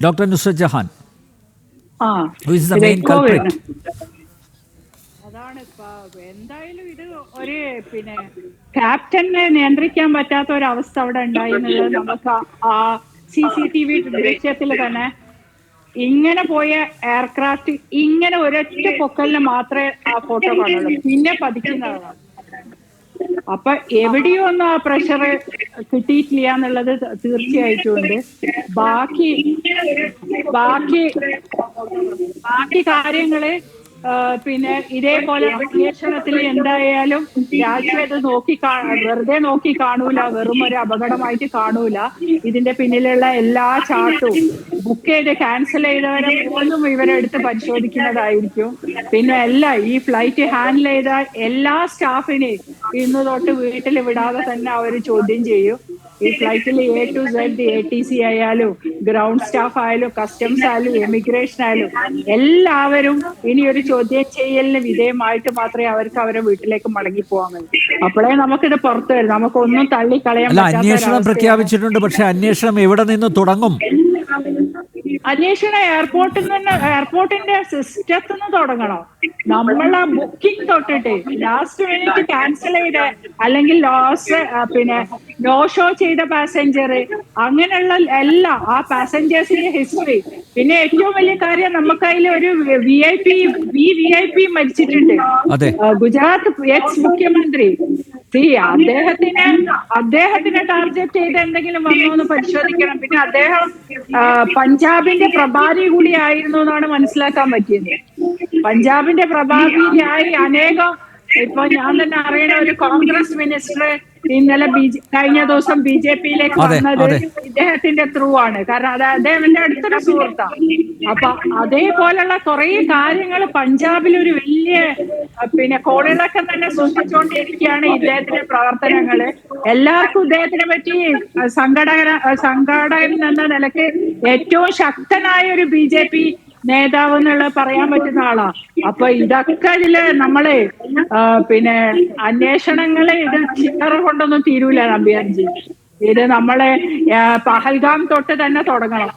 Doctor Nusrat Jahan ആ Who is the main culprit? വരുന്നു. അതാണ് എന്തായാലും ഇത് ഒരു പിന്നെ ക്യാപ്റ്റനെ നിയന്ത്രിക്കാൻ പറ്റാത്ത ഒരു അവസ്ഥ അവിടെ ഉണ്ടായി എന്നുള്ളത് നമുക്ക് ആ സി സി ടി വി ദൃശ്യത്തിൽ തന്നെ ഇങ്ങനെ പോയ എയർക്രാഫ്റ്റ് ഇങ്ങനെ ഒരൊറ്റ പൊക്കലിന് മാത്രമേ ആ ഫോട്ടോ കാണുള്ളൂ പിന്നെ പതിക്കുന്നതാണ് അപ്പൊ എവിടെയോ ഒന്നും ആ പ്രഷർ കിട്ടിയിട്ടില്ല എന്നുള്ളത് തീർച്ചയായിട്ടും ഉണ്ട്. ബാക്കി ബാക്കി ബാക്കി കാര്യങ്ങൾ പിന്നെ ഇതേപോലെ അന്വേഷണത്തിൽ എന്തായാലും രാജ്യം ഇത് നോക്കി വെറുതെ നോക്കി കാണൂല വെറും ഒരു അപകടമായിട്ട് കാണൂല. ഇതിന്റെ പിന്നിലുള്ള എല്ലാ ചാർട്ടും ബുക്ക് ചെയ്ത് ക്യാൻസൽ ചെയ്തവരെ പോലും ഇവരെടുത്ത് പരിശോധിക്കുന്നതായിരിക്കും. പിന്നെ എല്ലാ ഈ ഫ്ലൈറ്റ് ഹാൻഡിൽ ചെയ്ത എല്ലാ സ്റ്റാഫിനെയും ഇന്ന് തൊട്ട് വീട്ടിൽ വിടാതെ തന്നെ അവർ ചോദ്യം ചെയ്യും. ഈ ഫ്ലൈറ്റിൽ A to Z A T C ആയാലും ഗ്രൗണ്ട് സ്റ്റാഫ് ആയാലും കസ്റ്റംസ് ആയാലും എമിഗ്രേഷൻ ആയാലും എല്ലാവരും ഇനി ഒരു ചോദ്യം ചെയ്യലിന് വിധേയമായിട്ട് മാത്രമേ അവർക്ക് അവരെ വീട്ടിലേക്ക് മടങ്ങി പോകാൻ കഴിയൂ. അപ്പോഴേ നമുക്കിത് പുറത്തു വരും. നമുക്കൊന്നും തള്ളിക്കളയാൻ അന്വേഷണം പ്രഖ്യാപിച്ചിട്ടുണ്ട് പക്ഷെ അന്വേഷണം എവിടെ നിന്ന് തുടങ്ങും? അന്വേഷണം എയർപോർട്ടിൽ നിന്ന് എയർപോർട്ടിന്റെ സിസ്റ്റത്തിൽ നിന്ന് തുടങ്ങണം. നമ്മളെ ബുക്കിംഗ് തൊട്ടിട്ട് ലാസ്റ്റ് മിനിറ്റ് ക്യാൻസൽ ചെയ്ത അല്ലെങ്കിൽ ലോസ് പിന്നെ നോ ഷോ ചെയ്ത പാസഞ്ചർ അങ്ങനെയുള്ള എല്ലാം ആ പാസഞ്ചേഴ്സിന്റെ ഹിസ്റ്ററി പിന്നെ ഏറ്റവും വലിയ കാര്യം നമുക്ക് അതിൽ ഒരു V I P V V I P മരിച്ചിട്ടുണ്ട്. ഗുജറാത്ത് എക്സ് മുഖ്യമന്ത്രി സി അദ്ദേഹത്തിന് അദ്ദേഹത്തിനെ ടാർഗറ്റ് ചെയ്ത് എന്തെങ്കിലും വന്നോ എന്ന് പരിശോധിക്കണം. പിന്നെ അദ്ദേഹം പഞ്ചാബിന്റെ പ്രഭാരി കൂടി ആയിരുന്നു എന്നാണ് മനസ്സിലാക്കാൻ പറ്റിയത്. പഞ്ചാബിന്റെ പ്രഭാരിയായി അനേകം ഇപ്പൊ ഞാൻ തന്നെ അറിയണ ഒരു കോൺഗ്രസ് മിനിസ്റ്റർ ഇന്നലെ ബി ജെ കഴിഞ്ഞ ദിവസം ബി ജെ പിയിലേക്ക് അതെ, വന്നത് അതെ. ഇദ്ദേഹത്തിന്റെ ത്രൂ ആണ്. കാരണം അത് അദ്ദേഹത്തിന്റെ അടുത്തൊരു സുഹൃത്താണ് അപ്പൊ അതേപോലുള്ള കുറെ കാര്യങ്ങൾ പഞ്ചാബിൽ ഒരു വലിയ അഹ് പിന്നെ കോളിളക്കം തന്നെ സൃഷ്ടിച്ചുകൊണ്ടിരിക്കുകയാണ് ഇദ്ദേഹത്തിന്റെ പ്രവർത്തനങ്ങൾ എല്ലാവർക്കും ഇദ്ദേഹത്തിനെ പറ്റി അഹ് സംഘടന അഹ് സംഘാടകൻ എന്ന നിലയ്ക്ക് ഏറ്റവും ശക്തനായ ഒരു ബി ജെ പി നേതാവ് എന്നുള്ളത് പറയാൻ പറ്റുന്ന ആളാ. അപ്പൊ ഇതൊക്കെ ഇതിൽ നമ്മളെ പിന്നെ അന്വേഷണങ്ങളെ ഇത് ചിത്ര കൊണ്ടൊന്നും തീരൂല നമ്പ്യാൻജി ഇത് നമ്മളെ പഹൽഗാം തൊട്ട് തന്നെ തുടങ്ങണം.